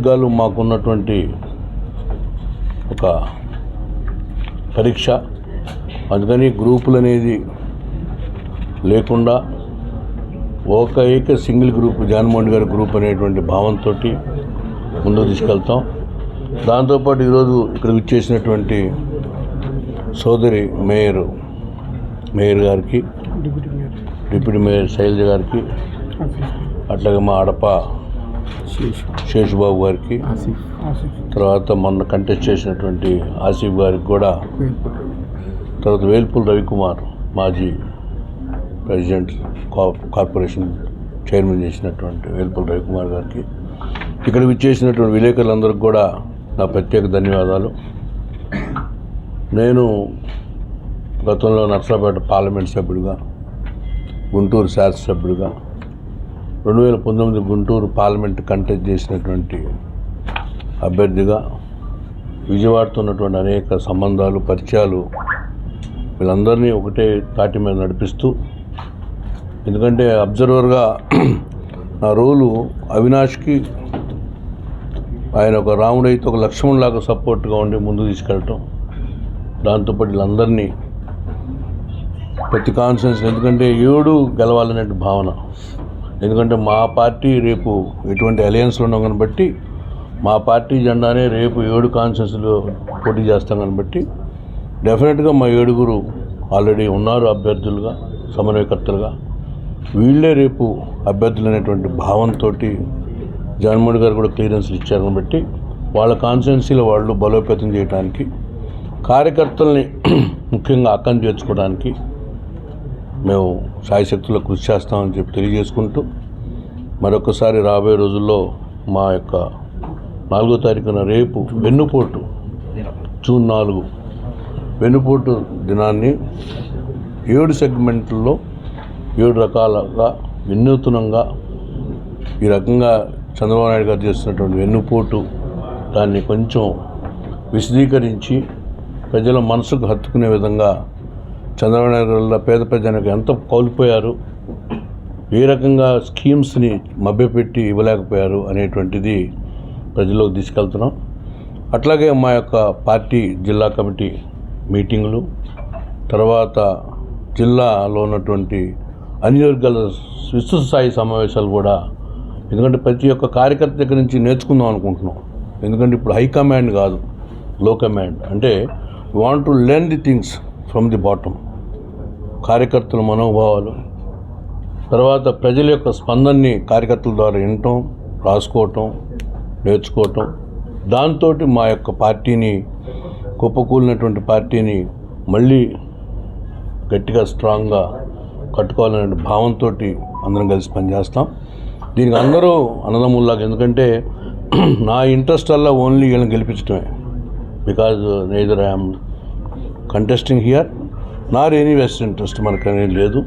వర్గాలు మాకున్నటువంటి ఒక పరీక్ష. అందుకని గ్రూపులు అనేది లేకుండా ఒక ఏక సింగిల్ గ్రూప్ జగన్మోహన్ గారి గ్రూప్ అనేటువంటి భావంతో ముందుకు తీసుకెళ్తాం. దాంతోపాటు ఈరోజు ఇక్కడ విచ్చేసినటువంటి సోదరి మేయర్ మేయర్ గారికి డిప్యూటీ మేయర్. శైలజ గారికి అట్లాగే మా అడప శేషుబాబు గారికి. తర్వాత మొన్న కంటెస్ట్ చేసినటువంటి ఆసిఫ్ గారికి కూడా తర్వాత వేల్పూల్ రవికుమార్ మాజీ ప్రెసిడెంట్ కార్పొరేషన్ చైర్మన్ చేసినటువంటి వేల్పూల్ రవికుమార్ గారికి. ఇక్కడ విచ్చేసినటువంటి విలేకరులందరికీ కూడా నా ప్రత్యేక ధన్యవాదాలు. నేను గతంలో నర్సరాపేట పార్లమెంట్ సభ్యుడిగా గుంటూరు శాసనసభ్యుడిగా రెండు వేల పంతొమ్మిది గుంటూరు పార్లమెంట్ కంటెస్ట్ చేసినటువంటి అభ్యర్థిగా విజయవాడతో ఉన్నటువంటి అనేక సంబంధాలు పరిచయాలు వీళ్ళందరినీ ఒకటే తాటి మీద నడిపిస్తూ ఎందుకంటే అబ్జర్వర్గా నా రోలు అవినాష్కి ఆయన ఒక రాముడైతే ఒక లక్ష్మణులాగా సపోర్ట్గా ఉండి ముందు తీసుకెళ్ళటం. దాంతోపాటు వీళ్ళందరినీ ప్రతి కాన్ఫరెన్స్ ఎందుకంటే ఏడు గెలవాలనే భావన. ఎందుకంటే మా పార్టీ రేపు ఎటువంటి అలయన్స్లో ఉన్నాం కానీ బట్టి మా పార్టీ జెండానే రేపు ఏడు కాన్ఫరెన్స్లో పోటీ చేస్తాం కానీ బట్టి డెఫినెట్గా మా ఏడుగురు ఆల్రెడీ ఉన్నారు అభ్యర్థులుగా సమన్వయకర్తలుగా. వీళ్ళే రేపు అభ్యర్థులు అనేటువంటి భావంతో జగన్మోహన్ గారు కూడా క్లియరెన్స్లు ఇచ్చారు కాబట్టి వాళ్ళ కాన్స్టిట్యున్సీలో వాళ్ళు బలోపేతం చేయడానికి కార్యకర్తల్ని ముఖ్యంగా అక్కం చేర్చుకోవడానికి మేము సాయశక్తుల్లో కృషి చేస్తామని చెప్పి తెలియజేసుకుంటూ మరొకసారి రాబోయే రోజుల్లో మా యొక్క నాలుగో తారీఖున రేపు వెన్నుపోటు జూన్ నాలుగు వెన్నుపోటు దినాన్ని ఏడు సెగ్మెంట్లో ఏడు రకాలుగా వినూత్నంగా ఈ రకంగా చంద్రబాబు నాయుడు గారు చేస్తున్నటువంటి వెన్నుపోటు దాన్ని కొంచెం విశదీకరించి ప్రజల మనసుకు హత్తుకునే విధంగా చంద్రబాబు నాయుడు వల్ల పేద ప్రజలకు ఎంత కోల్పోయారు ఏ రకంగా స్కీమ్స్ని మభ్యపెట్టి ఇవ్వలేకపోయారు అనేటువంటిది ప్రజల్లోకి తీసుకెళ్తున్నాం. అట్లాగే మా యొక్క పార్టీ జిల్లా కమిటీ మీటింగులు తర్వాత జిల్లాలో ఉన్నటువంటి అన్ని వర్గాల విస్తృత స్థాయి సమావేశాలు కూడా ఎందుకంటే ప్రతి ఒక్క కార్యకర్త దగ్గర నుంచి నేర్చుకుందాం అనుకుంటున్నాం. ఎందుకంటే ఇప్పుడు హైకమాండ్ కాదు లో కమాండ్. అంటే want to learn the things from the bottom కార్యకర్తల మనోభావాలు తర్వాత ప్రజల యొక్క స్పందనని కార్యకర్తల ద్వారా వినటం రాసుకోవటం నేర్చుకోవటం. దాంతో మా యొక్క పార్టీని కుప్పకూలినటువంటి పార్టీని మళ్ళీ గట్టిగా స్ట్రాంగ్గా కట్టుకోవాలనే భావంతో అందరం కలిసి పనిచేస్తాం. దీనికి అందరూ అన్నదమ్ముల్లాగా ఎందుకంటే నా ఇంట్రెస్ట్ అలా ఓన్లీ వీళ్ళని గెలిపించడమే because neither I'm contesting here nor any vested interest మనకు లేదు.